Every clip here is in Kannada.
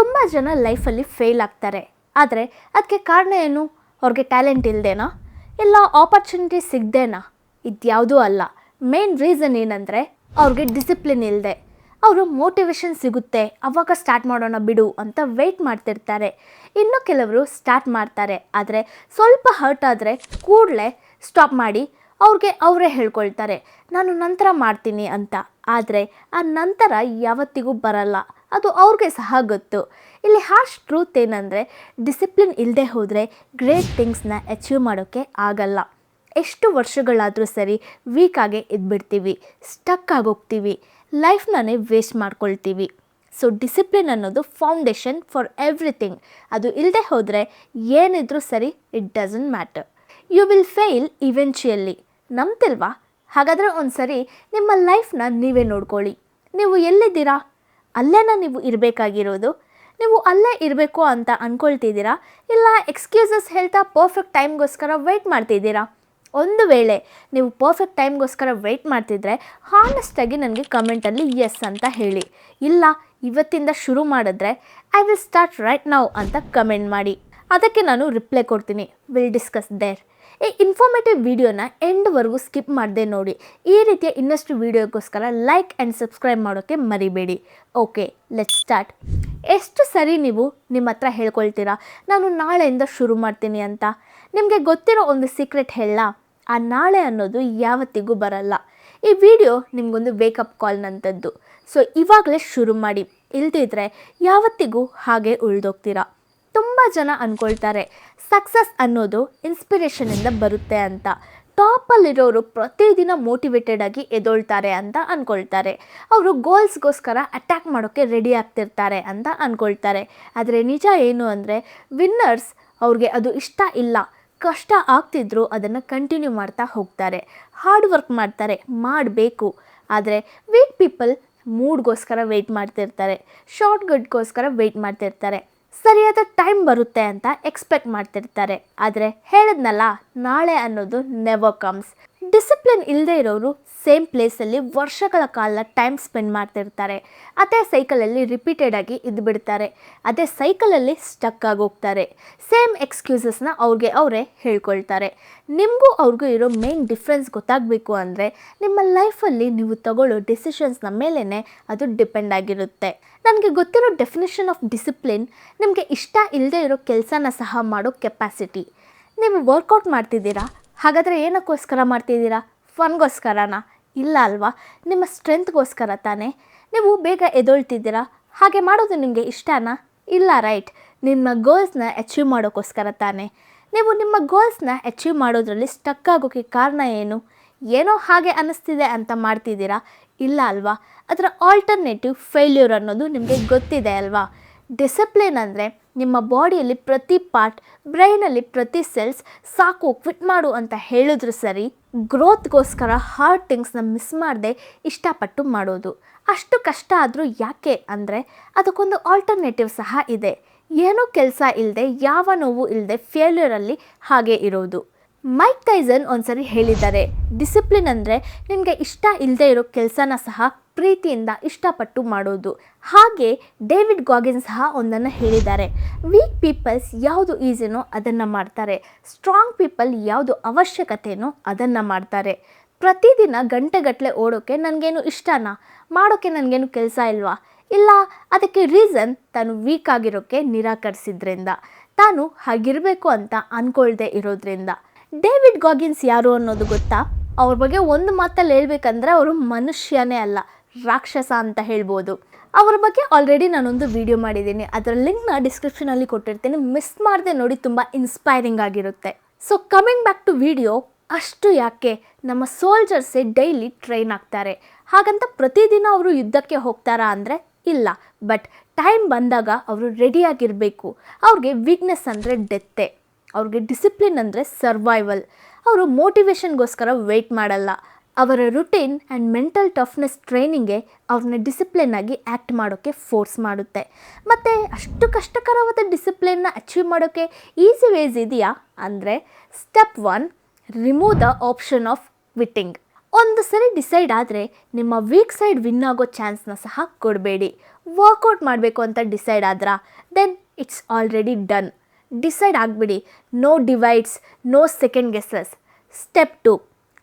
ತುಂಬ ಜನ ಲೈಫಲ್ಲಿ ಫೇಲ್ ಆಗ್ತಾರೆ. ಆದರೆ ಅದಕ್ಕೆ ಕಾರಣ ಏನು? ಅವ್ರಿಗೆ ಟ್ಯಾಲೆಂಟ್ ಇಲ್ಲದೇನಾ ಇಲ್ಲ ಆಪರ್ಚುನಿಟಿ ಸಿಗದೇನಾ? ಇದ್ಯಾವುದೂ ಅಲ್ಲ. ಮೇನ್ ರೀಸನ್ ಏನಂದರೆ ಅವ್ರಿಗೆ ಡಿಸಿಪ್ಲಿನ್ ಇಲ್ಲದೆ ಅವರು ಮೋಟಿವೇಶನ್ ಸಿಗುತ್ತೆ. ಅವಾಗ ಸ್ಟಾರ್ಟ್ ಮಾಡೋಣ ಬಿಡು ಅಂತ ವೆಯ್ಟ್ ಮಾಡ್ತಿರ್ತಾರೆ. ಇನ್ನು ಕೆಲವರು ಸ್ಟಾರ್ಟ್ ಮಾಡ್ತಾರೆ. ಆದರೆ ಸ್ವಲ್ಪ ಹರ್ಟ್ ಆದರೆ ಕೂಡಲೇ ಸ್ಟಾಪ್ ಮಾಡಿ ಅವ್ರಿಗೆ ಅವರೇ ಹೇಳ್ಕೊಳ್ತಾರೆ. ನಾನು ನಂತರ ಮಾಡ್ತೀನಿ ಅಂತ. ಆದರೆ ಆ ನಂತರ ಯಾವತ್ತಿಗೂ ಬರಲ್ಲ. ಅದು ಅವ್ರಿಗೆ ಸಹ ಗೊತ್ತು. ಇಲ್ಲಿ ಹಾರ್ಶ್ ಟ್ರೂತ್ ಏನಂದರೆ ಡಿಸಿಪ್ಲಿನ್ ಇಲ್ಲದೆ ಹೋದರೆ ಗ್ರೇಟ್ ಥಿಂಗ್ಸ್ನ ಅಚೀವ್ ಮಾಡೋಕ್ಕೆ ಆಗಲ್ಲ. ಎಷ್ಟು ವರ್ಷಗಳಾದರೂ ಸರಿ ವೀಕಾಗೆ ಇದ್ಬಿಡ್ತೀವಿ ಸ್ಟಕ್ ಆಗೋಗ್ತೀವಿ ಲೈಫ್ನೇ ವೇಸ್ಟ್ ಮಾಡ್ಕೊಳ್ತೀವಿ. ಸೊ ಡಿಸಿಪ್ಲಿನ್ ಅನ್ನೋದು ಫೌಂಡೇಶನ್ ಫಾರ್ ಎವ್ರಿಥಿಂಗ್ ಅದು ಇಲ್ಲದೆ ಹೋದರೆ ಏನಿದ್ರೂ ಸರಿ it doesn't matter you will fail eventually ನಂಬ್ತಿಲ್ವಾ? ಹಾಗಾದರೆ ಒಂದು ಸರಿ ನಿಮ್ಮ ಲೈಫ್ನ ನೀವೇ ನೋಡ್ಕೊಳ್ಳಿ. ನೀವು ಎಲ್ಲಿದ್ದೀರಾ? ಅಲ್ಲೇನ ನೀವು ಇರಬೇಕಾಗಿರೋದು? ನೀವು ಅಲ್ಲೇ ಇರಬೇಕು ಅಂತ ಅಂದ್ಕೊಳ್ತಿದ್ದೀರಾ ಇಲ್ಲ ಎಕ್ಸ್ಕ್ಯೂಸಸ್ ಹೇಳ್ತಾ ಪರ್ಫೆಕ್ಟ್ ಟೈಮ್ಗೋಸ್ಕರ ವೆಯ್ಟ್ ಮಾಡ್ತಿದ್ದೀರಾ? ಒಂದು ವೇಳೆ ನೀವು ಪರ್ಫೆಕ್ಟ್ ಟೈಮ್ಗೋಸ್ಕರ ವೆಯ್ಟ್ ಮಾಡ್ತಿದ್ರೆ ಹಾನೆಸ್ಟಾಗಿ ನನಗೆ ಕಮೆಂಟಲ್ಲಿ ಎಸ್ ಅಂತ ಹೇಳಿ. ಇಲ್ಲ, ಇವತ್ತಿಂದ ಶುರು ಮಾಡಿದ್ರೆ I will start right now ಅಂತ ಕಮೆಂಟ್ ಮಾಡಿ. ಅದಕ್ಕೆ ನಾನು ರಿಪ್ಲೈ ಕೊಡ್ತೀನಿ. ವಿಲ್ ಡಿಸ್ಕಸ್ ದೇರ್ ಈ ಇನ್ಫಾರ್ಮೇಟಿವ್ ವಿಡಿಯೋನ ಎಂಡ್ವರೆಗೂ ಸ್ಕಿಪ್ ಮಾಡದೆ ನೋಡಿ. ಈ ರೀತಿಯ ಇನ್ನಷ್ಟು ವಿಡಿಯೋಗೋಸ್ಕರ ಲೈಕ್ ಆ್ಯಂಡ್ ಸಬ್ಸ್ಕ್ರೈಬ್ ಮಾಡೋಕ್ಕೆ ಮರಿಬೇಡಿ. ಓಕೆ ಲೆಟ್ ಸ್ಟಾರ್ಟ್ ಎಷ್ಟು ಸರಿ ನೀವು ನಿಮ್ಮ ಹತ್ರ ಹೇಳ್ಕೊಳ್ತೀರಾ? ನಾನು ನಾಳೆಯಿಂದ ಶುರು ಮಾಡ್ತೀನಿ ಅಂತ. ನಿಮಗೆ ಗೊತ್ತಿರೋ ಒಂದು ಸೀಕ್ರೆಟ್ ಹೇಳ ಆ ನಾಳೆ ಅನ್ನೋದು ಯಾವತ್ತಿಗೂ ಬರಲ್ಲ. ಈ ವಿಡಿಯೋ ನಿಮಗೊಂದು ವೇಕಪ್ ಕಾಲ್ನಂಥದ್ದು ಸೊ ಇವಾಗಲೇ ಶುರು ಮಾಡಿ. ಇಲ್ದಿದ್ರೆ ಯಾವತ್ತಿಗೂ ಹಾಗೆ ಉಳಿದೋಗ್ತೀರಾ? ತುಂಬ ಜನ ಅಂದ್ಕೊಳ್ತಾರೆ ಸಕ್ಸಸ್ ಅನ್ನೋದು ಇನ್ಸ್ಪಿರೇಷನಿಂದ ಬರುತ್ತೆ ಅಂತ. ಟಾಪಲ್ಲಿರೋರು ಪ್ರತಿದಿನ ಮೋಟಿವೇಟೆಡ್ ಆಗಿ ಎದೊಳ್ತಾರೆ ಅಂತ ಅಂದ್ಕೊಳ್ತಾರೆ ಅವರು ಗೋಲ್ಸ್ಗೋಸ್ಕರ ಅಟ್ಯಾಕ್ ಮಾಡೋಕ್ಕೆ ರೆಡಿ ಆಗ್ತಿರ್ತಾರೆ ಅಂತ ಅಂದ್ಕೊಳ್ತಾರೆ ಆದರೆ ನಿಜ ಏನು ಅಂದರೆ, ವಿನ್ನರ್ಸ್ ಅವ್ರಿಗೆ ಅದು ಇಷ್ಟ ಇಲ್ಲ. ಕಷ್ಟ ಆಗ್ತಿದ್ರು ಅದನ್ನು ಕಂಟಿನ್ಯೂ ಮಾಡ್ತಾ ಹೋಗ್ತಾರೆ. ಹಾರ್ಡ್ ವರ್ಕ್ ಮಾಡ್ತಾರೆ, ಮಾಡಬೇಕು. ಆದರೆ ವೀಕ್ ಪೀಪಲ್ ಮೂಡ್ಗೋಸ್ಕರ ವೆಯ್ಟ್ ಮಾಡ್ತಿರ್ತಾರೆ. ಶಾರ್ಟ್ಗಟ್ಗೋಸ್ಕರ ವೆಯ್ಟ್ ಮಾಡ್ತಿರ್ತಾರೆ. ಸರಿಯಾದ ಟೈಮ್ ಬರುತ್ತೆ ಅಂತ ಎಕ್ಸ್ಪೆಕ್ಟ್ ಮಾಡ್ತಿರ್ತಾರೆ. ಆದರೆ ಹೇಳಿದ್ನಲ್ಲ ನಾಳೆ ಅನ್ನೋದು ನೆವರ್ ಕಮ್ಸ್ ಡಿಸಿಪ್ಲಿನ್ ಇಲ್ಲದೆ ಇರೋರು ಸೇಮ್ ಪ್ಲೇಸಲ್ಲಿ ವರ್ಷಗಳ ಕಾಲ ಟೈಮ್ ಸ್ಪೆಂಡ್ ಮಾಡ್ತಿರ್ತಾರೆ. ಅದೇ ಸೈಕಲಲ್ಲಿ ರಿಪೀಟೆಡ್ ಆಗಿ ಇದ್ಬಿಡ್ತಾರೆ ಅದೇ ಸೈಕಲಲ್ಲಿ ಸ್ಟಕ್ ಆಗೋಗ್ತಾರೆ ಸೇಮ್ ಎಕ್ಸ್ಕ್ಯೂಸಸ್ನ ಅವ್ರಿಗೆ ಅವರೇ ಹೇಳ್ಕೊಳ್ತಾರೆ. ನಿಮಗೂ ಅವ್ರಿಗೂ ಇರೋ ಮೇನ್ ಡಿಫ್ರೆನ್ಸ್ ಗೊತ್ತಾಗಬೇಕು ಅಂದರೆ ನಿಮ್ಮ ಲೈಫಲ್ಲಿ ನೀವು ತಗೊಳ್ಳೋ ಡಿಸಿಷನ್ಸ್ನ ಮೇಲೇ ಅದು ಡಿಪೆಂಡ್ ಆಗಿರುತ್ತೆ. ನನಗೆ ಗೊತ್ತಿರೋ ಡೆಫಿನೇಷನ್ ಆಫ್ ಡಿಸಿಪ್ಲಿನ್ ನಿಮಗೆ ಇಷ್ಟ ಇಲ್ಲದೆ ಇರೋ ಕೆಲಸನ ಸಹ ಮಾಡೋ ಕೆಪಾಸಿಟಿ ನೀವು ವರ್ಕೌಟ್ ಮಾಡ್ತಿದ್ದೀರಾ? ಹಾಗಾದರೆ ಏನಕ್ಕೋಸ್ಕರ ಮಾಡ್ತಿದ್ದೀರಾ? ಫನ್ಗೋಸ್ಕರನಾ? ಇಲ್ಲ ಅಲ್ವಾ? ನಿಮ್ಮ ಸ್ಟ್ರೆಂತ್ಗೋಸ್ಕರ ತಾನೇ? ನೀವು ಬೇಗ ಎದೊಳ್ತಿದ್ದೀರಾ? ಹಾಗೆ ಮಾಡೋದು ನಿಮಗೆ ಇಷ್ಟನಾ? ಇಲ್ಲ, ರೈಟ್. ನಿಮ್ಮ ಗೋಲ್ಸ್ನ ಅಚೀವ್ ಮಾಡೋಕ್ಕೋಸ್ಕರ ತಾನೇ. ನೀವು ನಿಮ್ಮ ಗೋಲ್ಸ್ನ ಅಚೀವ್ ಮಾಡೋದ್ರಲ್ಲಿ ಸ್ಟಕ್ ಆಗೋಕ್ಕೆ ಕಾರಣ ಏನು? ಏನೋ ಹಾಗೆ ಅನ್ನಿಸ್ತಿದೆ ಅಂತ ಮಾಡ್ತಿದ್ದೀರಾ? ಇಲ್ಲ ಅಲ್ವಾ? ಅದರ ಆಲ್ಟರ್ನೇಟಿವ್ ಫೇಲ್ಯೂರ್ ಅನ್ನೋದು ನಿಮಗೆ ಗೊತ್ತಿದೆ ಅಲ್ವಾ? ಡಿಸಿಪ್ಲಿನ್ ಅಂದರೆ ನಿಮ್ಮ ಬಾಡಿಯಲ್ಲಿ ಪ್ರತಿ ಪಾರ್ಟ್ ಬ್ರೈನಲ್ಲಿ ಪ್ರತಿ ಸೆಲ್ಸ್ ಸಾಕು ಕ್ವಿಟ್ ಮಾಡು ಅಂತ ಹೇಳಿದ್ರು ಸರಿ, ಗ್ರೋತ್ಗೋಸ್ಕರ ಹಾರ್ಡ್ ಥಿಂಗ್ಸ್ನ ಮಿಸ್ ಮಾಡದೆ ಇಷ್ಟಪಟ್ಟು ಮಾಡೋದು. ಅಷ್ಟು ಕಷ್ಟ ಆದರೂ ಯಾಕೆ ಅಂದರೆ ಅದಕ್ಕೊಂದು ಆಲ್ಟರ್ನೇಟಿವ್ ಸಹ ಇದೆ. ಏನೂ ಕೆಲಸ ಇಲ್ಲದೆ ಯಾವ ನೋವು ಇಲ್ಲದೆ ಫೇಲ್ಯೂರಲ್ಲಿ ಹಾಗೆ ಇರೋದು. ಮೈಕ್ ಟೈಸನ್ ಒಂದ್ಸರಿ ಹೇಳಿದ್ದಾರೆ, ಡಿಸಿಪ್ಲಿನ್ ಅಂದರೆ ನಿಮಗೆ ಇಷ್ಟ ಇಲ್ಲದೆ ಇರೋ ಕೆಲಸನ ಸಹ ಪ್ರೀತಿಯಿಂದ ಇಷ್ಟಪಟ್ಟು ಮಾಡೋದು. ಹಾಗೆ ಡೇವಿಡ್ ಗಾಗಿನ್ ಸಹ ಒಂದನ್ನು ಹೇಳಿದ್ದಾರೆ. ವೀಕ್ ಪೀಪಲ್ಸ್ ಯಾವುದು ಈಸಿನೋ ಅದನ್ನು ಮಾಡ್ತಾರೆ. ಸ್ಟ್ರಾಂಗ್ ಪೀಪಲ್ ಯಾವುದು ಅವಶ್ಯಕತೆನೋ ಅದನ್ನು ಮಾಡ್ತಾರೆ. ಪ್ರತಿದಿನ ಗಂಟೆಗಟ್ಟಲೆ ಓಡೋಕ್ಕೆ ನನಗೇನು ಇಷ್ಟನಾ? ಮಾಡೋಕ್ಕೆ ನನಗೇನು ಕೆಲಸ ಇಲ್ವಾ? ಇಲ್ಲ, ಅದಕ್ಕೆ ರೀಸನ್ ತಾನು ವೀಕ್ ಆಗಿರೋಕ್ಕೆ ನಿರಾಕರಿಸಿದ್ರಿಂದ. ತಾನು ಹಾಗಿರಬೇಕು ಅಂತ ಅಂದ್ಕೊಳ್ದೆ ಇರೋದ್ರಿಂದ. ಡೇವಿಡ್ ಗಾಗಿನ್ಸ್ ಯಾರು ಅನ್ನೋದು ಗೊತ್ತಾ? ಅವ್ರ ಬಗ್ಗೆ ಒಂದು ಮಾತಲ್ಲಿ ಹೇಳ್ಬೇಕಂದ್ರೆ ಅವರು ಮನುಷ್ಯನೇ ಅಲ್ಲ. ರಾಕ್ಷಸ ಅಂತ ಹೇಳ್ಬೋದು. ಅವ್ರ ಬಗ್ಗೆ ಆಲ್ರೆಡಿ ನಾನೊಂದು ವಿಡಿಯೋ ಮಾಡಿದ್ದೀನಿ. ಅದರ ಲಿಂಕ್ನ ಡಿಸ್ಕ್ರಿಪ್ಷನಲ್ಲಿ ಕೊಟ್ಟಿರ್ತೀನಿ. ಮಿಸ್ ಮಾಡದೆ ನೋಡಿ, ತುಂಬ ಇನ್ಸ್ಪೈರಿಂಗ್ ಆಗಿರುತ್ತೆ. So coming back to video ಅಷ್ಟು ಯಾಕೆ ನಮ್ಮ ಸೋಲ್ಜರ್ಸೇ ಡೈಲಿ ಟ್ರೈನ್ ಆಗ್ತಾರೆ? ಹಾಗಂತ ಪ್ರತಿದಿನ ಅವರು ಯುದ್ಧಕ್ಕೆ ಹೋಗ್ತಾರಾ ಅಂದರೆ ಇಲ್ಲ. ಬಟ್ ಟೈಮ್ ಬಂದಾಗ ಅವರು ರೆಡಿಯಾಗಿರಬೇಕು ಅವ್ರಿಗೆ ವೀಕ್ನೆಸ್ ಅಂದರೆ ಡೆತ್ತೆ ಅವ್ರಿಗೆ ಡಿಸಿಪ್ಲಿನ್ ಅಂದರೆ ಸರ್ವೈವಲ್ ಅವರು ಮೋಟಿವೇಶನ್ಗೋಸ್ಕರ ವೆಯ್ಟ್ ಮಾಡಲ್ಲ. ಅವರ ರುಟೀನ್ ಆ್ಯಂಡ್ ಮೆಂಟಲ್ ಟಫ್ನೆಸ್ ಟ್ರೈನಿಂಗೆ ಅವ್ರನ್ನ ಡಿಸಿಪ್ಲಿನ್ ಆಗಿ ಆ್ಯಕ್ಟ್ ಮಾಡೋಕ್ಕೆ ಫೋರ್ಸ್ ಮಾಡುತ್ತೆ. ಮತ್ತು ಅಷ್ಟು ಕಷ್ಟಕರವಾದ ಡಿಸಿಪ್ಲಿನ್ನ ಅಚೀವ್ ಮಾಡೋಕ್ಕೆ ಈಸಿ ವೇಸ್ ಇದೆಯಾ? ಅಂದರೆ step one remove the option of quitting ಒಂದು ಸರಿ ಡಿಸೈಡ್ ಆದರೆ ನಿಮ್ಮ ವೀಕ್ ಸೈಡ್ ವಿನ್ ಆಗೋ ಚಾನ್ಸ್ನ ಸಹ ಕೊಡಬೇಡಿ. ವರ್ಕೌಟ್ ಮಾಡಬೇಕು ಅಂತ decide ಆದ್ರಾ? Then it's already done decide ಆಗಿಬಿಡಿ. No divides no second guesses step two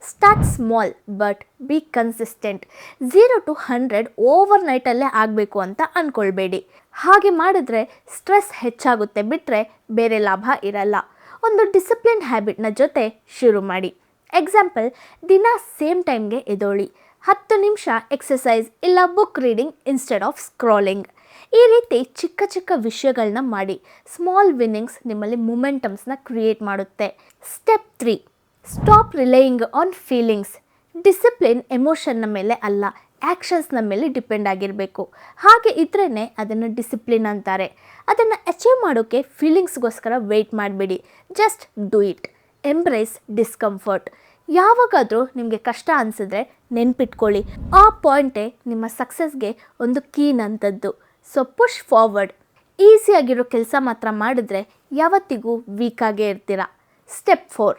start small but be consistent zero to hundred over ನೈಟಲ್ಲೇ ಆಗಬೇಕು ಅಂತ ಅಂದ್ಕೊಳ್ಬೇಡಿ ಹಾಗೆ ಮಾಡಿದ್ರೆ ಸ್ಟ್ರೆಸ್ ಹೆಚ್ಚಾಗುತ್ತೆ ಬಿಟ್ಟರೆ ಬೇರೆ ಲಾಭ ಇರಲ್ಲ. ಒಂದು ಡಿಸಿಪ್ಲಿನ್ ಹ್ಯಾಬಿಟ್ನ ಜೊತೆ ಶುರು ಮಾಡಿ. ಎಕ್ಸಾಂಪಲ್ ದಿನ ಸೇಮ್ ಟೈಮ್ಗೆ ಎದೋಳಿ. ಹತ್ತು ನಿಮಿಷ ಎಕ್ಸಸೈಸ್ ಇಲ್ಲ book reading instead of scrolling ಈ ರೀತಿ ಚಿಕ್ಕ ಚಿಕ್ಕ ವಿಷಯಗಳನ್ನ ಮಾಡಿ ಸ್ಮಾಲ್ ವಿನ್ನಿಂಗ್ಸ್ ನಿಮ್ಮಲ್ಲಿ ಮೂಮೆಂಟಮ್ಸ್ನ ಕ್ರಿಯೇಟ್ ಮಾಡುತ್ತೆ. Step three stop relying on feelings discipline ಎಮೋಷನ್ನ ಮೇಲೆ ಅಲ್ಲ ಆ್ಯಕ್ಷನ್ಸ್ನ ಮೇಲೆ ಡಿಪೆಂಡ್ ಆಗಿರಬೇಕು. ಹಾಗೆ ಇದ್ರೇ ಅದನ್ನು ಡಿಸಿಪ್ಲಿನ್ ಅಂತಾರೆ. ಅದನ್ನು ಅಚೀವ್ ಮಾಡೋಕ್ಕೆ ಫೀಲಿಂಗ್ಸ್ಗೋಸ್ಕರ ವೆಯ್ಟ್ ಮಾಡಬೇಡಿ. Just do it embrace discomfort ಯಾವಾಗಾದರೂ ನಿಮಗೆ ಕಷ್ಟ ಅನಿಸಿದ್ರೆ ನೆನ್ಪಿಟ್ಕೊಳ್ಳಿ. ಆ ಪಾಯಿಂಟೇ ನಿಮ್ಮ ಸಕ್ಸಸ್ಗೆ ಒಂದು ಕೀನ್ ಅಂಥದ್ದು ಸೊ ಪುಷ್ ಫಾರ್ವರ್ಡ್ ಈಸಿಯಾಗಿರೋ ಕೆಲಸ ಮಾತ್ರ ಮಾಡಿದ್ರೆ ಯಾವತ್ತಿಗೂ ವೀಕಾಗೇ ಇರ್ತೀರ. Step four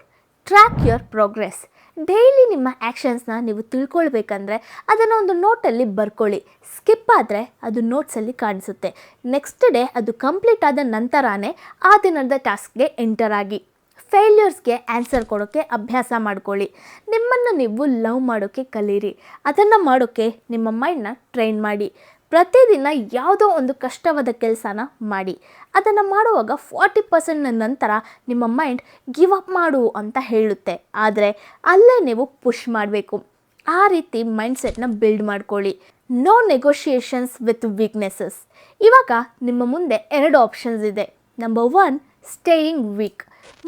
track your progress daily ನಿಮ್ಮ ಆ್ಯಕ್ಷನ್ಸ್ನ ನೀವು ತಿಳ್ಕೊಳ್ಬೇಕಂದ್ರೆ ಅದನ್ನು ಒಂದು ನೋಟಲ್ಲಿ ಬರ್ಕೊಳ್ಳಿ. ಸ್ಕಿಪ್ ಆದರೆ ಅದು ನೋಟ್ಸಲ್ಲಿ ಕಾಣಿಸುತ್ತೆ. ನೆಕ್ಸ್ಟ್ ಡೇ ಅದು ಕಂಪ್ಲೀಟ್ ಆದ ನಂತರನೇ ಆ ದಿನದ ಟಾಸ್ಕ್ಗೆ ಎಂಟರ್ ಆಗಿ. ಫೇಲ್ಯೂರ್ಸ್ಗೆ ಆನ್ಸರ್ ಕೊಡೋಕ್ಕೆ ಅಭ್ಯಾಸ ಮಾಡ್ಕೊಳ್ಳಿ. ನಿಮ್ಮನ್ನು ನೀವು ಲವ್ ಮಾಡೋಕ್ಕೆ ಕಲೀರಿ. ಅದನ್ನು ಮಾಡೋಕ್ಕೆ ನಿಮ್ಮ ಮೈಂಡನ್ನ ಟ್ರೈನ್ ಮಾಡಿ. ಪ್ರತಿದಿನ ಯಾವುದೋ ಒಂದು ಕಷ್ಟವಾದ ಕೆಲಸನ ಮಾಡಿ. ಅದನ್ನು ಮಾಡುವಾಗ ಫಾರ್ಟಿ ಪರ್ಸೆಂಟ್ನ ನಂತರ ನಿಮ್ಮ ಮೈಂಡ್ ಗಿವ್ ಅಪ್ ಮಾಡು ಅಂತ ಹೇಳುತ್ತೆ. ಆದರೆ ಅಲ್ಲೇ ನೀವು ಪುಷ್ ಮಾಡಬೇಕು. ಆ ರೀತಿ ಮೈಂಡ್ಸೆಟ್ನ ಬಿಲ್ಡ್ ಮಾಡ್ಕೊಳ್ಳಿ. ನೋ ನೆಗೋಷಿಯೇಷನ್ಸ್ ವಿತ್ ವೀಕ್ನೆಸಸ್ ಇವಾಗ ನಿಮ್ಮ ಮುಂದೆ ಎರಡು ಆಪ್ಷನ್ಸ್ ಇದೆ. ನಂಬರ್ ಒನ್ ಸ್ಟೇಯಿಂಗ್ ವೀಕ್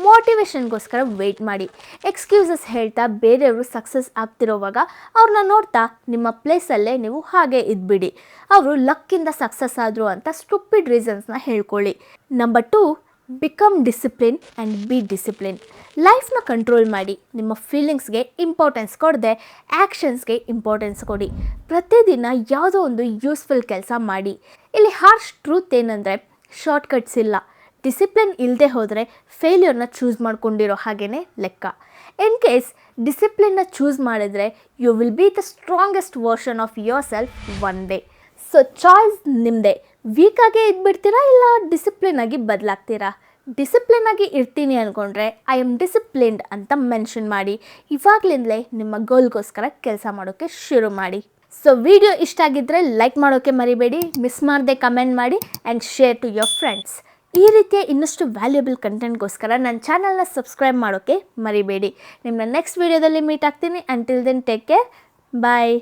ಮೋಟಿವೇಶನ್ಗೋಸ್ಕರ ವೆಯ್ಟ್ ಮಾಡಿ. ಎಕ್ಸ್ಕ್ಯೂಸಸ್ ಹೇಳ್ತಾ ಬೇರೆಯವರು ಸಕ್ಸಸ್ ಆಗ್ತಿರೋವಾಗ ಅವ್ರನ್ನ ನೋಡ್ತಾ ನಿಮ್ಮ ಪ್ಲೇಸಲ್ಲೇ ನೀವು ಹಾಗೆ ಇದ್ಬಿಡಿ. ಅವರು ಲಕ್ಕಿಂದ ಸಕ್ಸಸ್ ಆದರು ಅಂತ ಸ್ಟುಪಿಡ್ ರೀಸನ್ಸ್ನ ಹೇಳ್ಕೊಳ್ಳಿ. Number two become discipline and be discipline ಲೈಫ್ನ control ಮಾಡಿ. ನಿಮ್ಮ ಫೀಲಿಂಗ್ಸ್ಗೆ ಇಂಪಾರ್ಟೆನ್ಸ್ ಕೊಡದೆ ಆ್ಯಕ್ಷನ್ಸ್ಗೆ ಇಂಪಾರ್ಟೆನ್ಸ್ ಕೊಡಿ. ಪ್ರತಿದಿನ ಯಾವುದೋ ಒಂದು ಯೂಸ್ಫುಲ್ ಕೆಲಸ ಮಾಡಿ. ಇಲ್ಲಿ ಹಾರ್ಶ್ ಟ್ರೂತ್ ಏನಂದರೆ ಶಾರ್ಟ್ಕಟ್ಸ್ ಇಲ್ಲ. ಡಿಸಿಪ್ಲಿನ್ ಇಲ್ಲದೆ ಹೋದರೆ ಫೇಲ್ಯೂರ್ನ ಚೂಸ್ ಮಾಡ್ಕೊಂಡಿರೋ ಹಾಗೇ ಲೆಕ್ಕ. ಇನ್ ಕೇಸ್ ಡಿಸಿಪ್ಲಿನ್ನ ಚೂಸ್ ಮಾಡಿದರೆ you will be the strongest version of yourself one day so choice ನಿಮ್ಮದೇ ವೀಕಾಗೇ ಇದ್ಬಿಡ್ತೀರಾ ಇಲ್ಲ ಡಿಸಿಪ್ಲಿನ್ ಆಗಿ ಬದಲಾಗ್ತೀರಾ? ಡಿಸಿಪ್ಲಿನ್ ಆಗಿ ಇರ್ತೀನಿ ಅಂದ್ಕೊಂಡ್ರೆ ಐ ಆಮ್ ಡಿಸಿಪ್ಲಿನ್ಡ್ ಅಂತ ಮೆನ್ಷನ್ ಮಾಡಿ, ಇವಾಗಲಿಂದಲೇ ನಿಮ್ಮ ಗೋಲ್ಗೋಸ್ಕರ ಕೆಲಸ ಮಾಡೋಕ್ಕೆ ಶುರು ಮಾಡಿ. ಸೊ ವಿಡಿಯೋ ಇಷ್ಟ ಆಗಿದ್ದರೆ ಲೈಕ್ ಮಾಡೋಕ್ಕೆ ಮರಿಬೇಡಿ ಮಿಸ್ ಮಾಡದೆ ಕಮೆಂಟ್ ಮಾಡಿ and share to your friends ಈ ರೀತಿಯ ಇನ್ನಷ್ಟು ವ್ಯಾಲ್ಯೂಬಲ್ ಕಂಟೆಂಟ್ಗೋಸ್ಕರ ನನ್ನ ಚಾನಲ್ನ ಸಬ್ಸ್ಕ್ರೈಬ್ ಮಾಡೋಕ್ಕೆ ಮರಿಬೇಡಿ. ನಿಮ್ಮನ್ನ ನೆಕ್ಸ್ಟ್ ವೀಡಿಯೋದಲ್ಲಿ ಮೀಟ್ ಆಗ್ತೀನಿ. Until then take care bye